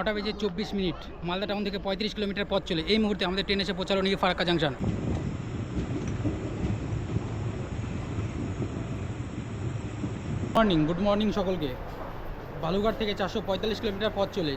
নটা বেজে চব্বিশ মিনিট। মালদা টাউন থেকে পঁয়ত্রিশ কিলোমিটার পথ চলে। এই মুহূর্তে আমাদের ট্রেন এসে পৌঁছালো নিয়ে Farakka junction. Morning good morning সকলকে। বালুঘাট থেকে চারশো পঁয়তাল্লিশ কিলোমিটার পথ চলে।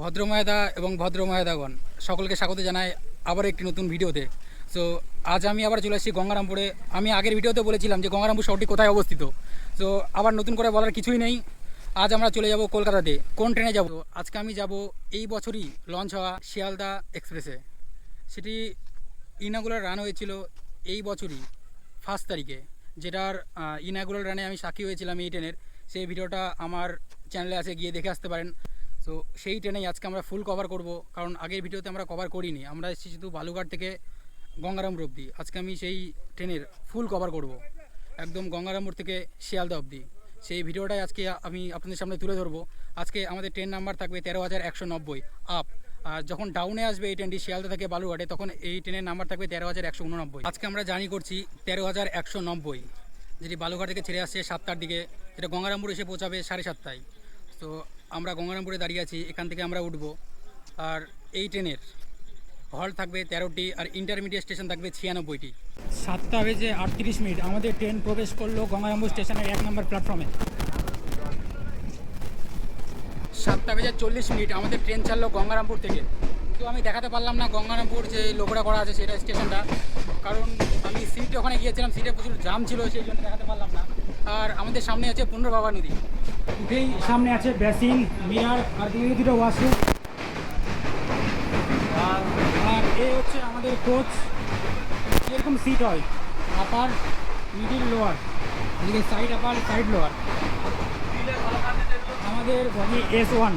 ভদ্রময়দা এবং ভদ্রময়দাগণ সকলকে স্বাগত জানাই আবার একটি নতুন ভিডিওতে। সো আজ আমি আবার চলে এসেছি গঙ্গারামপুরে। আমি আগের ভিডিওতে বলেছিলাম যে গঙ্গারামপুর শহরটি কোথায় অবস্থিত। তো আবার নতুন করে বলার কিছুই নেই। আজ আমরা চলে যাব কলকাতাতে। কোন ট্রেনে যাব? আজকে আমি যাব এই বছরই লঞ্চ হওয়া শিয়ালদা এক্সপ্রেসে সেটি ইনাগুলার রান হয়েছিল এই বছরই ফার্স্ট তারিখে। যেটার ইনাগুলার রানে আমি সাক্ষী হয়েছিলাম এই ট্রেনের। সেই ভিডিওটা আমার চ্যানেলে আছে, গিয়ে দেখে আসতে পারেন। তো সেই ট্রেনেই আজকে আমরা ফুল কভার করব। কারণ আগের ভিডিওতে আমরা কভার করিনি। আমরা এসেছি শুধু বালুঘাট থেকে গঙ্গারামপুর অবধি আজকে আমি সেই ট্রেনের ফুল কভার করব। একদম গঙ্গারামপুর থেকে শিয়ালদা অবধি। সেই ভিডিওটাই আজকে আমি আপনাদের সামনে তুলে ধরবো। আজকে আমাদের ট্রেন নাম্বার থাকবে তেরো হাজার একশো নব্বই আপ আর যখন ডাউনে আসবে এই ট্রেনটি শিয়ালদা থেকে বালুঘাটে তখন এই ট্রেনের নাম্বার থাকবে তেরো হাজার একশো উননব্বই। আজকে আমরা জার্নি করছি তেরো হাজার একশো নব্বই, যেটি বালুঘাট থেকে ছেড়ে আসছে সাতটার দিকে। যেটা গঙ্গারামপুর এসে পৌঁছাবে সাড়ে সাতটায়। তো আমরা গঙ্গারামপুরে দাঁড়িয়ে আছি, এখান থেকে আমরা উঠব। আর এই ট্রেনের হল থাকবে তেরোটি আর ইন্টারমিডিয়েট স্টেশন থাকবে ছিয়ানব্বইটি। সাতটা বেজে আটত্রিশ মিনিট। আমাদের ট্রেন প্রবেশ করল গঙ্গারামপুর স্টেশনের এক নম্বর প্ল্যাটফর্মে সাতটা বেজে চল্লিশ মিনিট। আমাদের ট্রেন ছাড়লো গঙ্গারামপুর থেকে। তো আমি দেখাতে পারলাম না গঙ্গারামপুর যে লোকরা করা আছে সেটা স্টেশনটা। কারণ আমি সিট ওখানে গিয়েছিলাম সিটে প্রচুর জাম ছিল সেই জন্য দেখাতে পারলাম না। আর আমাদের সামনে আছে পুনর্বাবা নদী। উঠেই সামনে আছে বেসিন মিরার আর দুটো ওয়াশরুম আর এই হচ্ছে আমাদের কোচ এরকম সিট হয় আপার মিডিল লোয়ার এদিকে সাইড আপার সাইড লোয়ার আমাদের বডি এস ওয়ান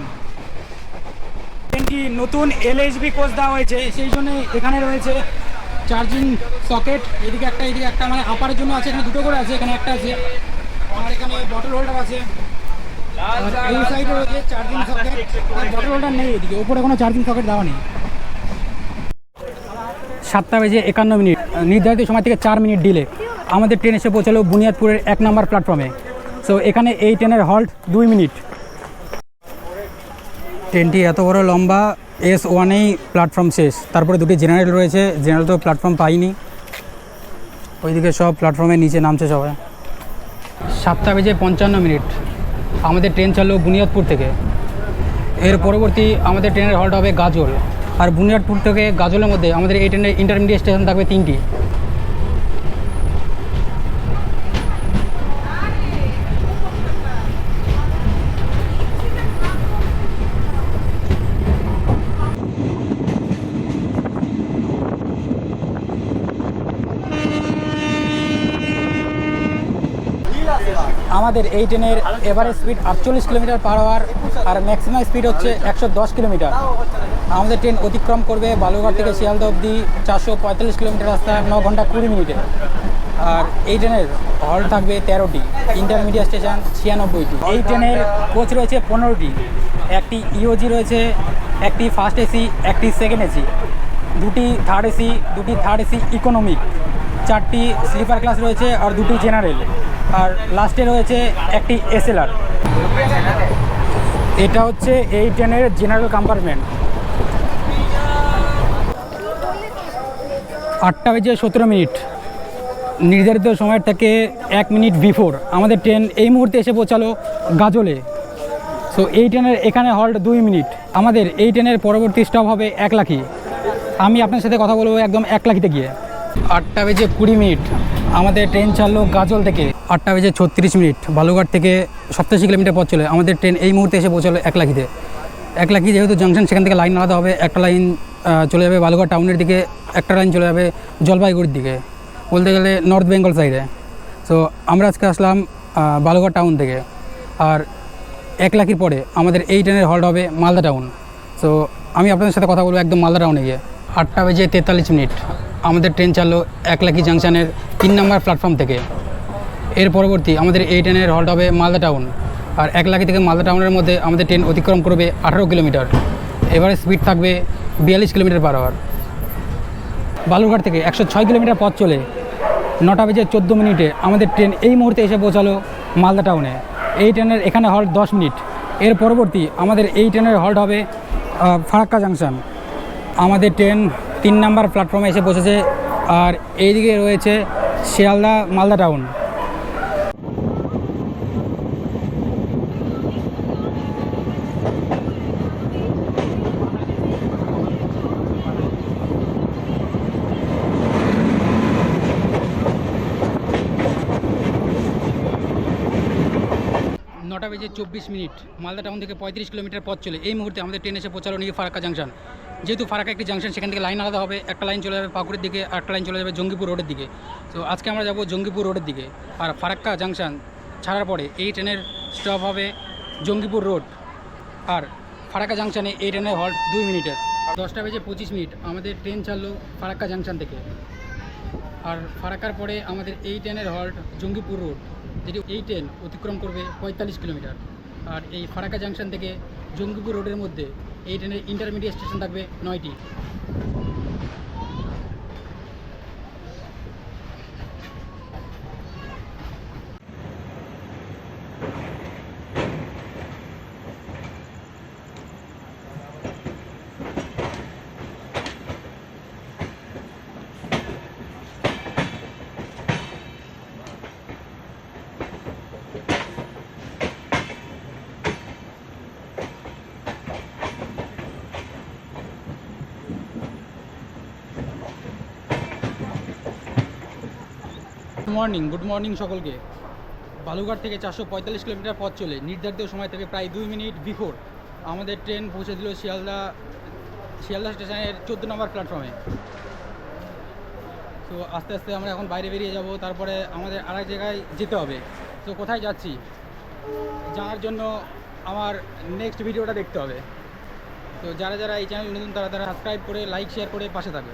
ট্রেনটি নতুন এলএইচবি কোচ দেওয়া হয়েছে, সেই জন্য এখানে রয়েছে চার্জিং সকেট এদিকে একটা এদিকে একটা মানে আপারের জন্য আছে, এখানে দুটো করে আছে, এখানে একটা আছে, আর এখানে বটল হোল্ডার আছে। আর এই সাইডে রয়েছে চার্জিং সকেট আর বটল হোল্ডার নেই এদিকে উপরে কোনো চার্জিং সকেট দেওয়া নেই। সাতটা বেজে একান্ন মিনিট। নির্ধারিত সময় থেকে চার মিনিট ডিলে আমাদের ট্রেন এসে পৌঁছালো বুনিয়াদপুরের এক নম্বর প্ল্যাটফর্মে সো এখানে এই ট্রেনের হল্ট দুই মিনিট। ট্রেনটি এত বড় লম্বা এস ওয়ানেই প্ল্যাটফর্ম শেষ। তারপরে দুটি জেনারেল রয়েছে জেনারেল তো প্ল্যাটফর্ম পাইনি। ওইদিকে সব প্ল্যাটফর্মের নিচে নামছে সবাই। সাতটা বেজে পঞ্চান্ন মিনিট। আমাদের ট্রেন চাললো বুনিয়াদপুর থেকে। এর পরবর্তী আমাদের ট্রেনের হল্ট হবে গাজল। আর বুনিয়াদপুর থেকে গাজলের মধ্যে আমাদের এই ট্রেনের ইন্টারমিডিয়েট স্টেশন থাকবে তিনটি। আমাদের এই ট্রেনের এভারেজ স্পিড আটচল্লিশ কিলোমিটার পার আওয়ার আর ম্যাক্সিমাম স্পিড হচ্ছে একশো দশ কিলোমিটার। আমাদের ট্রেন অতিক্রম করবে বালুরঘাট থেকে শিয়ালদা অবধি চারশো পঁয়তাল্লিশ কিলোমিটার রাস্তা ন ঘণ্টা কুড়ি মিনিটে। আর এই ট্রেনের হল থাকবে তেরোটি ইন্টারমিডিয়েট স্টেশন ছিয়ানব্বইটি। এই ট্রেনের কোচ রয়েছে পনেরোটি, একটি ইওজি রয়েছে, একটি ফার্স্ট এসি একটি সেকেন্ড এসি দুটি থার্ড এসি দুটি থার্ড এসি ইকোনমিক চারটি স্লিপার ক্লাস রয়েছে আর দুটি জেনারেল আর লাস্টে রয়েছে একটি এসএলআর এটা হচ্ছে এই ট্রেনের জেনারেল কম্পার্টমেন্ট আটটা বেজে সতেরো মিনিট। নির্ধারিত সময়ের থেকে এক মিনিট বিফোর আমাদের ট্রেন এই মুহূর্তে এসে পৌঁছালো গাজলে। সো এই ট্রেনের এখানে হল্ট দুই মিনিট। আমাদের এই ট্রেনের পরবর্তী স্টপ হবে এক লাখি। আমি আপনার সাথে কথা বলব একদম এক লাখিতে গিয়ে। আটটা বেজে কুড়ি মিনিট। আমাদের ট্রেন ছাড়লো গাজল থেকে। আটটা বেজে ছত্রিশ মিনিট। বালুঘাট থেকে সপ্তাশি কিলোমিটার পথ চলে। আমাদের ট্রেন এই মুহূর্তে এসে পৌঁছালো এক লাখিতে। এক লাখি যেহেতু জংশন সেখান থেকে লাইন আলাদা হবে। একটা লাইন চলে যাবে বালুঘাট টাউনের দিকে, একটা লাইন চলে যাবে জলপাইগুড়ির দিকে, বলতে গেলে নর্থ বেঙ্গল সাইডে সো আমরা আজকে আসলাম বালুঘাট টাউন থেকে। আর এক লাখির পরে আমাদের এই ট্রেনের হল্ট হবে মালদা টাউন। সো আমি আপনাদের সাথে কথা বলব একদম মালদা টাউনে গিয়ে। আটটা বেজে তেতাল্লিশ মিনিট। আমাদের ট্রেন চাললো এক লাখি জাংশনের তিন নম্বর প্ল্যাটফর্ম থেকে। এর পরবর্তী আমাদের এই ট্রেনের হল্ট হবে মালদা টাউন। আর এক লাখি থেকে মালদা টাউনের মধ্যে আমাদের ট্রেন অতিক্রম করবে আঠারো কিলোমিটার। এবারে স্পিড থাকবে বিয়াল্লিশ কিলোমিটার পার আওয়ার বালুরঘাট থেকে একশো ছয় কিলোমিটার পথ চলে নটা বেজে চোদ্দ মিনিটে আমাদের ট্রেন এই মুহূর্তে এসে পৌঁছালো মালদা টাউনে এই ট্রেনের এখানে হল্ট দশ মিনিট। এর পরবর্তী আমাদের এই ট্রেনের হল্ট হবে ফারাক্কা জাংশন আমাদের ট্রেন তিন নাম্বার প্ল্যাটফর্মে এসে বসেছে আর এইদিকে রয়েছে শিয়ালদা মালদা টাউন নটা বেজে চব্বিশ মিনিট। মালদা টাউন থেকে পঁয়ত্রিশ কিলোমিটার পথ চলে। এই মুহূর্তে আমাদের ট্রেন এসে পৌঁছালো নিয়ে ফারাক্কা জাংশন যেহেতু ফারাক্কা একটি জাংশন সেখান থেকে লাইন আলাদা হবে। একটা লাইন চলে যাবে পাকুড়ের দিকে আর একটা লাইন চলে যাবে জঙ্গিপুর রোডের দিকে। তো আজকে আমরা যাব জঙ্গিপুর রোডের দিকে। আর ফারাক্কা জাংশন ছাড়ার পরে এই ট্রেনের স্টপ হবে জঙ্গিপুর রোড আর ফারাক্কা জাংশনে এই ট্রেনের হল্ট দুই মিনিটের। দশটা বেজে পঁচিশ মিনিট। আমাদের ট্রেন ছাড়লো ফারাক্কা জাংশন থেকে। আর ফারাক্কার পরে আমাদের এই ট্রেনের হল্ট জঙ্গিপুর রোড যেটি এই ট্রেন অতিক্রম করবে পঁয়তাল্লিশ কিলোমিটার। আর এই ফারাকা জাংশন থেকে জঙ্গিপুর রোডের মধ্যে এই ট্রেনের ইন্টারমিডিয়েট স্টেশন থাকবে নয়টি। মর্নিং গুড মর্নিং সকলকে। বালুঘাট থেকে চারশো পঁয়তাল্লিশ কিলোমিটার পথ চলে। নির্ধারিত সময় থেকে প্রায় দুই মিনিট বিফোর। আমাদের ট্রেন পৌঁছে দিল শিয়ালদা শিয়ালদা স্টেশনের চোদ্দ নম্বর প্ল্যাটফর্মে তো আস্তে আস্তে আমরা এখন বাইরে বেরিয়ে যাব। তারপরে আমাদের আরেক জায়গায় যেতে হবে। তো কোথায় যাচ্ছি? জানার জন্য আমার নেক্সট ভিডিওটা দেখতে হবে। তো যারা যারা এই চ্যানেল নতুন, তারা তারা সাবস্ক্রাইব করে লাইক শেয়ার করে পাশে থাকবে।